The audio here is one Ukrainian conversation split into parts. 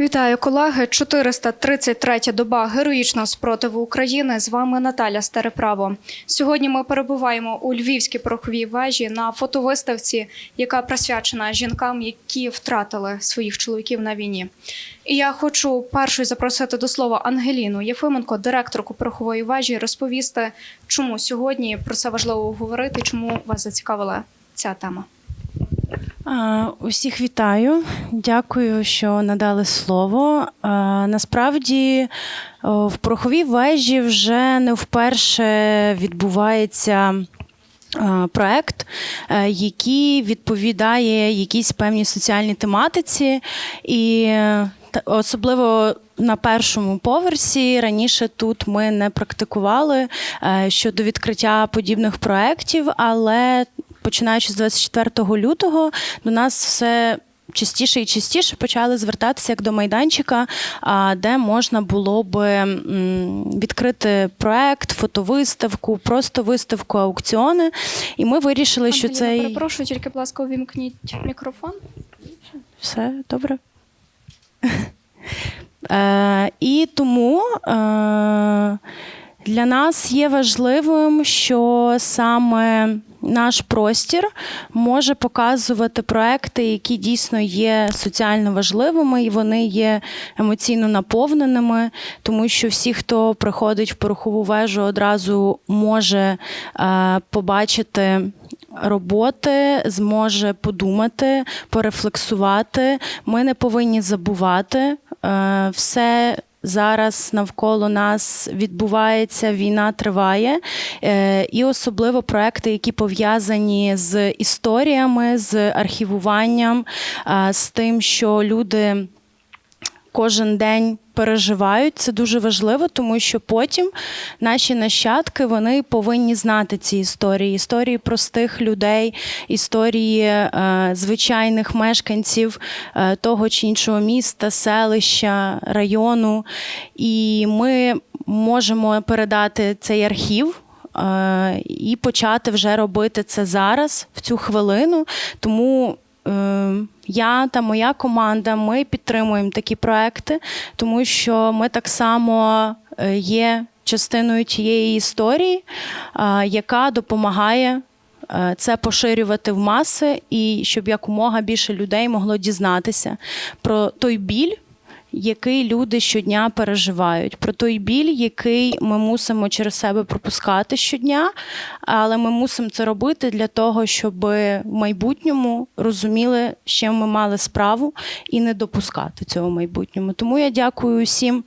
Вітаю, колеги. 433 доба героїчного спротиву України. З вами Наталя Стареправо. Сьогодні ми перебуваємо у Львівській пороховій вежі на фотовиставці, яка присвячена жінкам, які втратили своїх чоловіків на війні. І я хочу першою запросити до слова Ангеліну Єфименко, директорку порохової вежі, розповісти, чому сьогодні про це важливо говорити, чому вас зацікавила ця тема. Усіх вітаю. Дякую, що надали слово. Насправді в пороховій вежі вже не вперше відбувається. Проект, е, який відповідає якійсь певній соціальній тематиці, і особливо на першому поверсі раніше тут ми не практикували е, щодо відкриття подібних проєктів, але починаючи з 24 лютого до нас все. Частіше і частіше почали звертатися як до майданчика, де можна було би відкрити проект, фотовиставку, просто виставку, аукціони. І ми вирішили, що Ангеліна, цей перепрошую, тільки, будь ласка, увімкніть мікрофон. все добре. Е, і тому е, для нас є важливим, що саме наш простір може показувати проекти, які дійсно є соціально важливими, і вони є емоційно наповненими, тому що всі, хто приходить в порохову вежу, одразу може е, побачити роботи, зможе подумати, порефлексувати. Ми не повинні забувати е, все. Зараз навколо нас відбувається війна, триває, Е, і особливо проекти, які пов'язані з історіями, з архівуванням, з тим, що люди кожен день переживають. Це дуже важливо, тому що потім наші нащадки вони повинні знати ці історії, історії простих людей, історії е, звичайних мешканців е, того чи іншого міста, селища, району. І ми можемо передати цей архів. е, І почати вже робити це зараз, в цю хвилину. Тому я та моя команда ми підтримуємо такі проекти, тому що ми так само е, є частиною тієї історії, е, яка допомагає. е, Це поширювати в маси, і щоб якомога більше людей могло дізнатися про той біль, який люди щодня переживають, про той біль, який ми мусимо через себе пропускати щодня, але ми мусимо це робити для того, щоб в майбутньому розуміли, з чим ми мали справу, і не допускати цього майбутньому. Тому я дякую усім,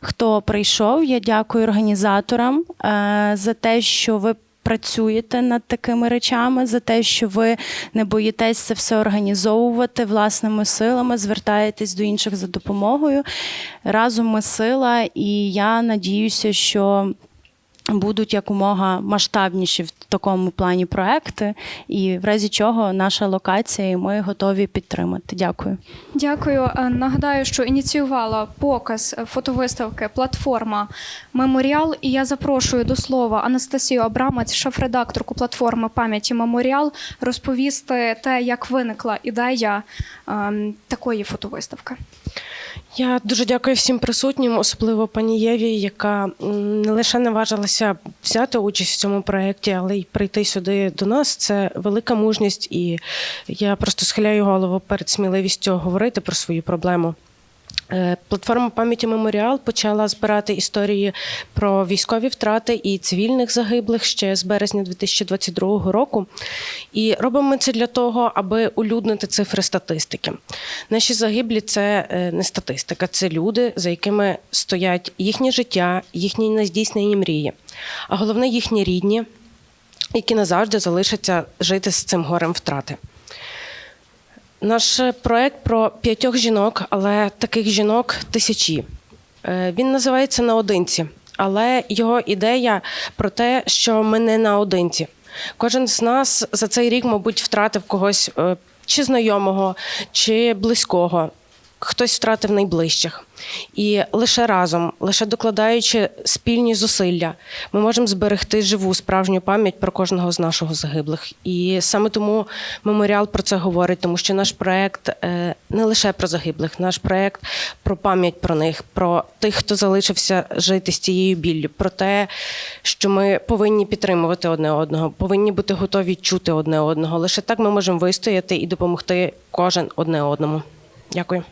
хто прийшов. Я дякую організаторам е, за те, що ви. Працюєте над такими речами за те, що ви не боїтесь це все організовувати власними силами, звертаєтесь до інших за допомогою. Разом ми сила, і я надіюся, що будуть якомога масштабніші в такому плані проекти, і в разі чого наша локація, і ми готові підтримати. Дякую. Дякую. Е, Нагадаю, що ініціювала показ фотовиставки платформа Меморіал. І я запрошую до слова Анастасію Абрамець, шеф-редакторку платформи пам'яті Меморіал, розповісти те, як виникла ідея ем, такої фотовиставки. Я дуже дякую всім присутнім, особливо пані Єві, яка не лише наважилася взяти участь в цьому проєкті, але й прийти сюди до нас. Це велика мужність, і я просто схиляю голову перед сміливістю говорити про свою проблему. Е, Платформа пам'яті Меморіал почала збирати історії про військові втрати і цивільних загиблих ще з березня 2022 року. І робимо це для того, аби улюднити цифри статистики. Наші загиблі це е, не статистика, це люди, за якими стоять їхнє життя, їхні нездійснені мрії, а головне їхні рідні, які назавжди залишаться жити з цим горем втрати. Наш проект про п'ятьох жінок, але таких жінок тисячі. Е, Він називається Наодинці, але його ідея про те, що ми не наодинці. Кожен з нас за цей рік, мабуть, втратив когось е, чи знайомого, чи близького. Хтось втратив найближчих. І лише разом, лише докладаючи спільні зусилля, ми можемо зберегти живу справжню пам'ять про кожного з нашого загиблих. І саме тому меморіал про це говорить, тому що наш проект е, не лише про загиблих, наш проект про пам'ять про них, про тих, хто залишився жити з цією біллю, про те, що ми повинні підтримувати одне одного, повинні бути готові чути одне одного. Лише так ми можемо вистояти і допомогти кожен одне одному. Дякую.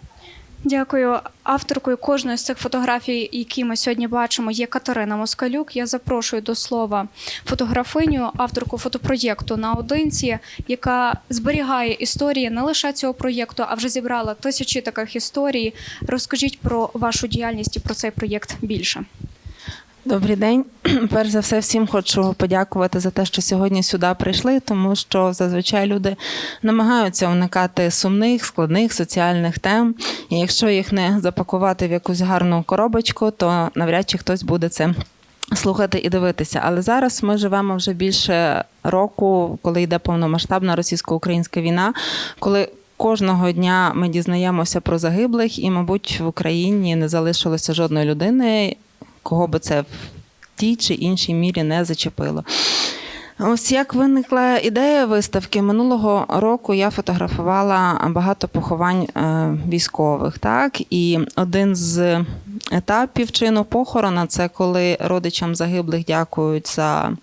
Дякую. Авторкою кожної з цих фотографій, які ми сьогодні бачимо, є Катерина Москалюк. Я запрошую до слова фотографиню, авторку фотопроєкту наодинці, яка зберігає історії не лише цього проєкту, а вже зібрала тисячі таких історій. Розкажіть про вашу діяльність і про цей проєкт більше. Добрий день. Перш за все, всім хочу подякувати за те, що сьогодні сюди прийшли, тому що зазвичай люди намагаються уникати сумних, складних соціальних тем. І якщо їх не запакувати в якусь гарну коробочку, то навряд чи хтось буде це. Слухати і дивитися, але зараз ми живемо вже більше року, коли йде повномасштабна російсько-українська війна, коли кожного дня ми дізнаємося про загиблих, і, мабуть, в Україні не залишилося жодної людини, кого би це в тій чи іншій мірі не зачепило. Ось як виникла ідея виставки минулого року. Я фотографувала багато поховань е, військових. Так, і один з етапів чину похорона це коли родичам загиблих дякують за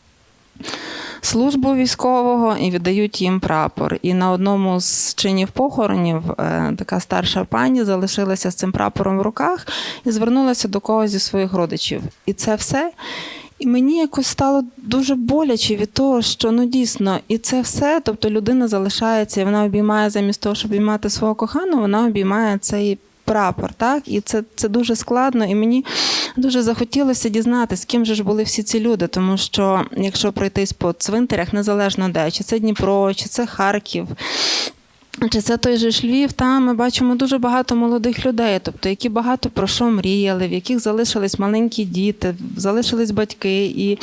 службу військового і віддають їм прапор. І на одному з чинів похоронів е, така старша пані залишилася з цим прапором в руках і звернулася до когось зі своїх родичів. І це все. І мені якось стало дуже боляче від того, що ну дійсно, і це все. Тобто людина залишається, і вона обіймає замість того, щоб обіймати свого коханого, вона обіймає цей прапор. Так, і це, це дуже складно. І мені дуже захотілося дізнатися, з ким же ж були всі ці люди. Тому що якщо пройтись по цвинтарях, незалежно де, чи це Дніпро, чи це Харків. Чи це той же ж Львів, там ми бачимо дуже багато молодих людей, тобто які багато про що мріяли, в яких залишились маленькі діти, залишились батьки. І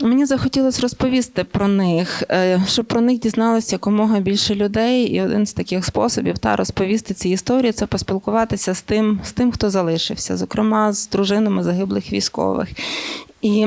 мені захотілося розповісти про них, е, щоб про них дізналося якомога більше людей. І один з таких способів та розповісти ці історії це поспілкуватися з тим, з тим, хто залишився, зокрема з дружинами загиблих військових. І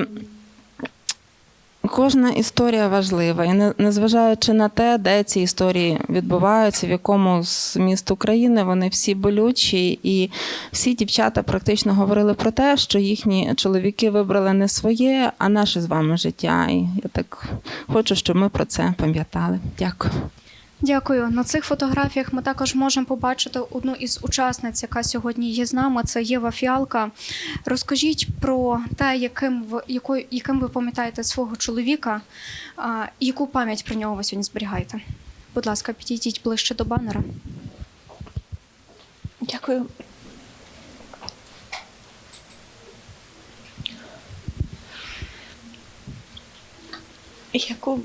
Кожна історія важлива, і не- незважаючи на те, де ці історії відбуваються, в якому з міст України, вони всі болючі, і всі дівчата практично говорили про те, що їхні чоловіки вибрали не своє, а наше з вами життя. І я так хочу, щоб ми про це пам'ятали. Дякую. Дякую. На цих фотографіях ми також можемо побачити одну із учасниць, яка сьогодні є з нами. Це Єва Фіалка. Розкажіть про те, яким ви якою, яким ви пам'ятаєте свого чоловіка, а, яку пам'ять про нього ви сьогодні зберігаєте. Будь ласка, підійдіть ближче до банера. Дякую. Яку.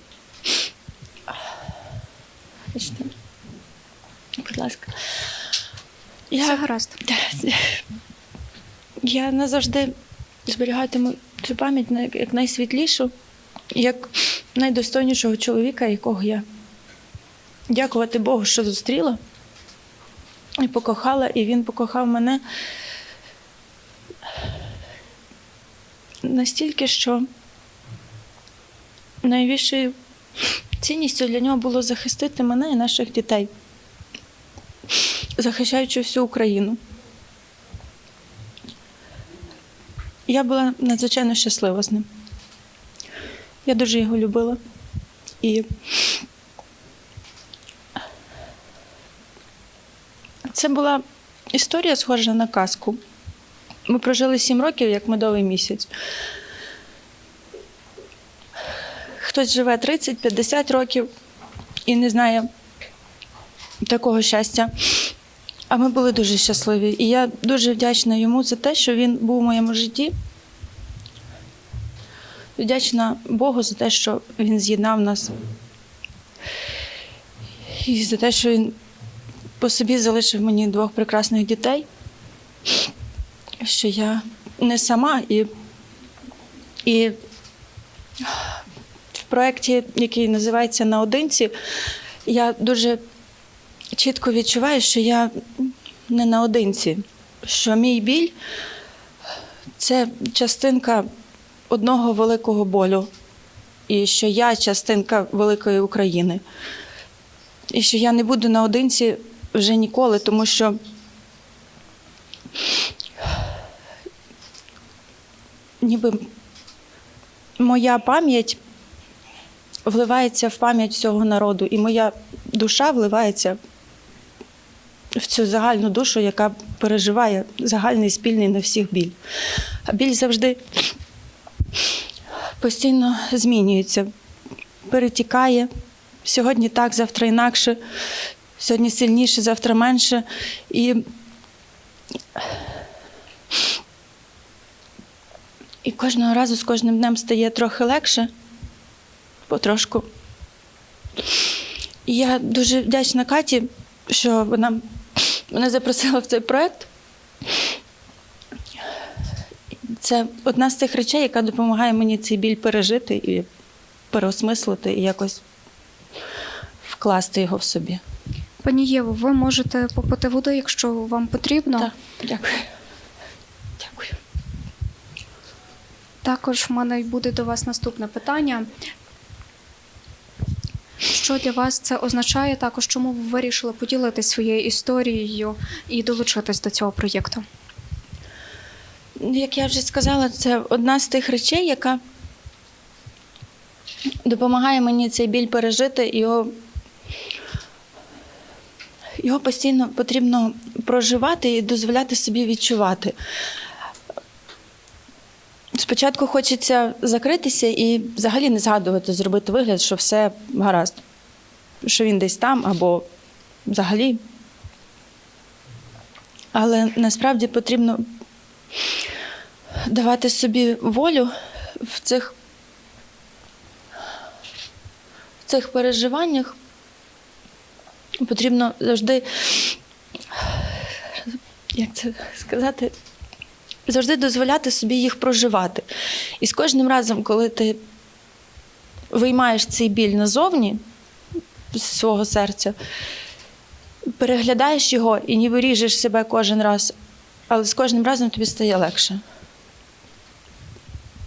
Ласка. Все Я, гаразд. я назавжди зберігатиму цю пам'ять як найсвітлішу, як найдостойнішого чоловіка, якого я дякувати Богу, що зустріла і покохала, і він покохав мене настільки, що найбільшою цінністю для нього було захистити мене і наших дітей, захищаючи всю Україну. Я була надзвичайно щаслива з ним. Я дуже його любила. І це була історія схожа на казку. Ми прожили сім років як медовий місяць. Хтось живе 30-50 років і не знає такого щастя. А ми були дуже щасливі. І я дуже вдячна йому за те, що він був у моєму житті. Вдячна Богу за те, що він з'єднав нас. І за те, що він по собі залишив мені двох прекрасних дітей, що я не сама і, і в проєкті, який називається Наодинці, я дуже чітко відчуваю, що я не наодинці, що мій біль це частинка одного великого болю, і що я частинка великої України. І що я не буду наодинці вже ніколи, тому що ніби моя пам'ять вливається в пам'ять всього народу, і моя душа вливається в цю загальну душу, яка переживає загальний спільний на всіх біль. А біль завжди постійно змінюється, перетікає. Сьогодні так, завтра інакше, сьогодні сильніше, завтра менше. І, і кожного разу з кожним днем стає трохи легше, потрошку. І я дуже вдячна Каті, що вона мене запросила в цей проєкт. Це одна з тих речей, яка допомагає мені цей біль пережити і переосмислити, і якось вкласти його в собі. Пані Єво, ви можете попити води, якщо вам потрібно. Так, дякую. Дякую. Також в мене буде до вас наступне питання. Що для вас це означає? Також чому ви вирішили поділитися своєю історією і долучитись до цього проєкту? Як я вже сказала, це одна з тих речей, яка допомагає мені цей біль пережити. Його, його постійно потрібно проживати і дозволяти собі відчувати. Спочатку хочеться закритися і взагалі не згадувати, зробити вигляд, що все гаразд, що він десь там або взагалі. Але насправді потрібно давати собі волю в цих, в цих переживаннях. Потрібно завжди, як це сказати, завжди дозволяти собі їх проживати. І з кожним разом, коли ти виймаєш цей біль назовні з свого серця, переглядаєш його і ніби ріжеш себе кожен раз, але з кожним разом тобі стає легше.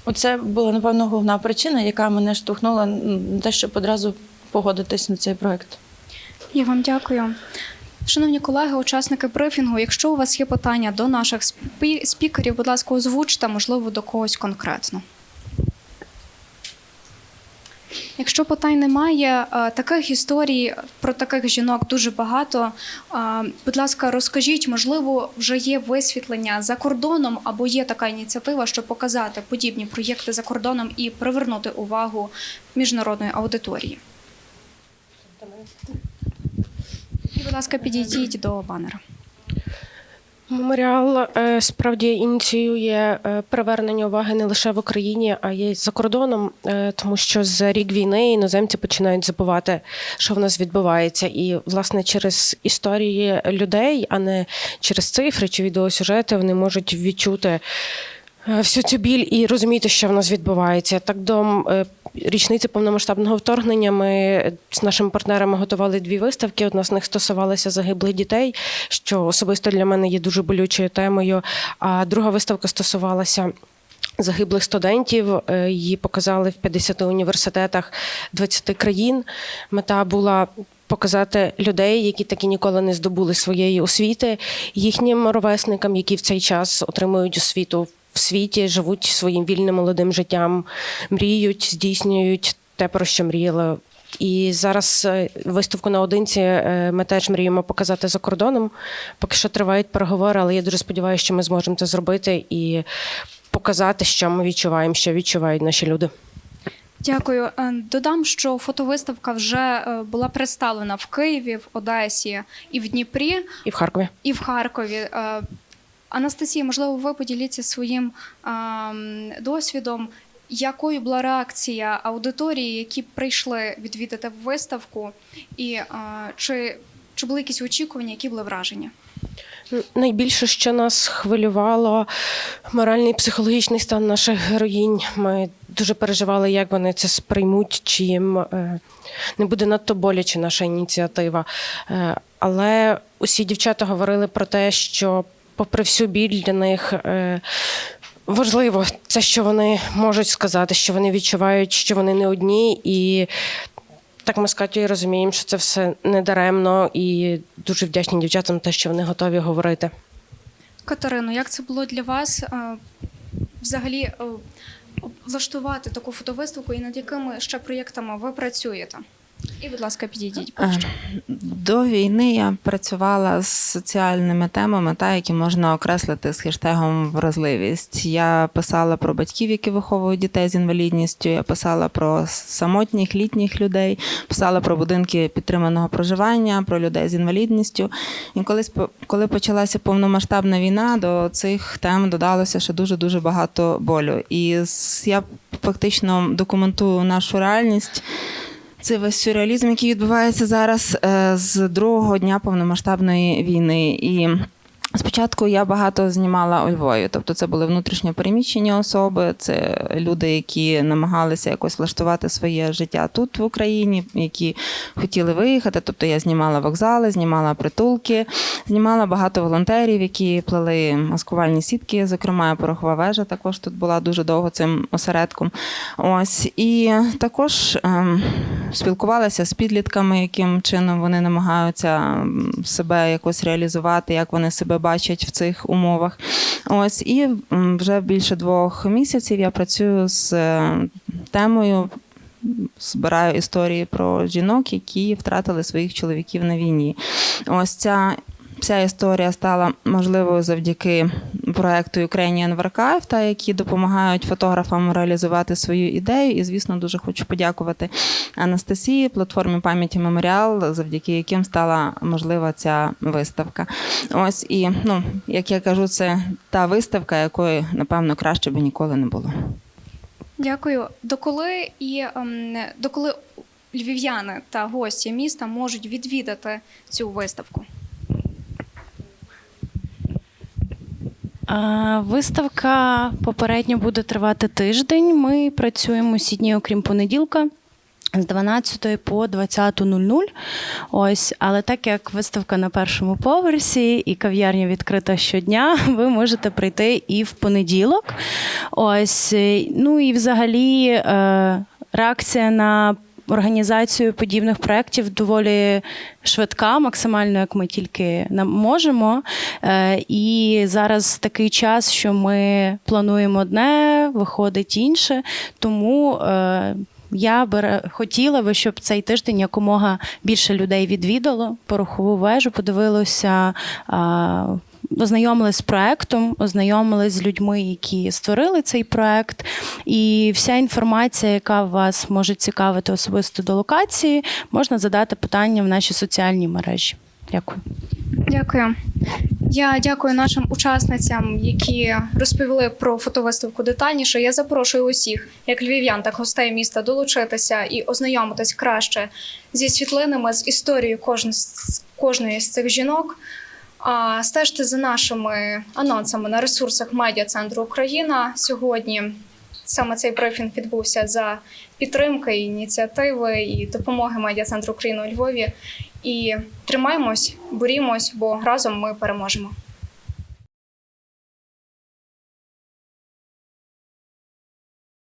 Оце була, напевно, головна причина, яка мене штовхнула на те, щоб одразу погодитись на цей проект. Я вам дякую. Шановні колеги, учасники брифінгу, якщо у вас є питання до наших спі- спікерів, будь ласка, озвучте, можливо, до когось конкретно. Якщо питань немає, е, таких історій про таких жінок дуже багато. Е, Будь ласка, розкажіть, можливо, вже є висвітлення за кордоном або є така ініціатива, щоб показати подібні проєкти за кордоном і привернути увагу міжнародної аудиторії. І, будь ласка, підійдіть до банера. Меморіал е, справді ініціює е, привернення уваги не лише в Україні, а й за кордоном, е, тому що за рік війни іноземці починають забувати, що в нас відбувається, і власне через історії людей, а не через цифри чи відеосюжети, вони можуть відчути. Всю цю біль і розуміти, що в нас відбувається. Так до е, річниці повномасштабного вторгнення ми з нашими партнерами готували дві виставки. Одна з них стосувалася загиблих дітей, що особисто для мене є дуже болючою темою. А друга виставка стосувалася. Загиблих студентів Е, її показали в 50 університетах 20 країн. Мета була показати людей, які таки ніколи не здобули своєї освіти, їхнім ровесникам, які в цей час отримують освіту в світі, живуть своїм вільним молодим життям, мріють, здійснюють те, про що мріяли. І зараз е, виставку наодинці е, ми теж мріємо показати за кордоном. Поки що тривають переговори, але я дуже сподіваюся, що ми зможемо це зробити і показати, що ми відчуваємо, що відчувають наші люди. Дякую. Е, Додам, що фотовиставка вже була представлена в Києві, в Одесі і в Дніпрі, І в Харкові. і в Харкові. Анастасія, можливо, ви поділіться своїм ем, досвідом. Якою була реакція аудиторії, які прийшли відвідати виставку, і е, чи, чи були якісь очікування, які були враження? Найбільше, що нас хвилювало, моральний і психологічний стан наших героїнь. Ми дуже переживали, як вони це сприймуть, чи їм е, не буде надто боляче наша ініціатива. Е, Але усі дівчата говорили про те, що, попри всю біль для них. е, Важливо це, що вони можуть сказати, що вони відчувають, що вони не одні, і так ми з Катєю розуміємо, що це все не даремно, і дуже вдячні дівчатам те, що вони готові говорити. Катерино, як це було для вас е, взагалі е, влаштувати таку фотовиставку і над якими ще проєктами ви працюєте? І, будь ласка, підійдіть ближче. До війни я працювала з соціальними темами, та які можна окреслити з хештегом вразливість. Я писала про батьків, які виховують дітей з інвалідністю. Я писала про самотніх літніх людей, писала про будинки підтриманого проживання, про людей з інвалідністю. І колись коли почалася повномасштабна війна, до цих тем додалося ще дуже дуже багато болю. І я фактично документую нашу реальність. Це весь сюрреалізм, який відбувається зараз е, з другого дня повномасштабної війни. І спочатку я багато знімала у Львові. Тобто це були внутрішньо переміщені особи, це люди, які намагалися якось влаштувати своє життя тут в Україні, які хотіли виїхати. Тобто я знімала вокзали, знімала притулки, знімала багато волонтерів, які плели маскувальні сітки. Зокрема, порохова вежа також тут була дуже довго цим осередком. Ось і також ем, спілкувалася з підлітками, яким чином вони намагаються себе якось реалізувати, як вони себе бачать в цих умовах. Ось і вже більше двох місяців я працюю з е, темою. Збираю історії про жінок, які втратили своїх чоловіків на війні. Ось ця Вся історія стала можливою завдяки проекту Ukrainian Archive, та які допомагають фотографам реалізувати свою ідею. І, звісно, дуже хочу подякувати Анастасії, платформі пам'яті Меморіал, завдяки яким стала можлива ця виставка. Ось і ну, як я кажу, це та виставка, якої напевно краще би ніколи не було. Дякую. Доколи і ем, доколи львів'яни та гості міста можуть відвідати цю виставку? Виставка попередньо буде тривати тиждень. Ми працюємо всі дні, окрім понеділка. З 12 по 20.00. Ось, але так як виставка на першому поверсі і кав'ярня відкрита щодня, ви можете прийти і в понеділок. Ось, ну і взагалі е, реакція на організацію подібних проєктів доволі швидка, максимально як ми тільки можемо. Е, І зараз такий час, що ми плануємо одне, виходить інше. Тому е, я би хотіла би, щоб цей тиждень якомога більше людей відвідало порохову вежу, подивилося. Ознайомились з проектом, ознайомились з людьми, які створили цей проект, і вся інформація, яка вас може цікавити особисто до локації, можна задати питання в наші соціальні мережі. Дякую. Дякую. Я дякую нашим учасницям, які розповіли про фотовиставку детальніше. Я запрошую усіх, як львів'ян, так гостей міста, долучитися і ознайомитись краще зі світлинами, з історією кожної з цих жінок. Стежте за нашими анонсами на ресурсах медіа центру Україна сьогодні. Саме цей брифінг відбувся за підтримки, ініціативи і допомоги медіа центру України у Львові. І тримаємось, борімось, бо разом ми переможемо.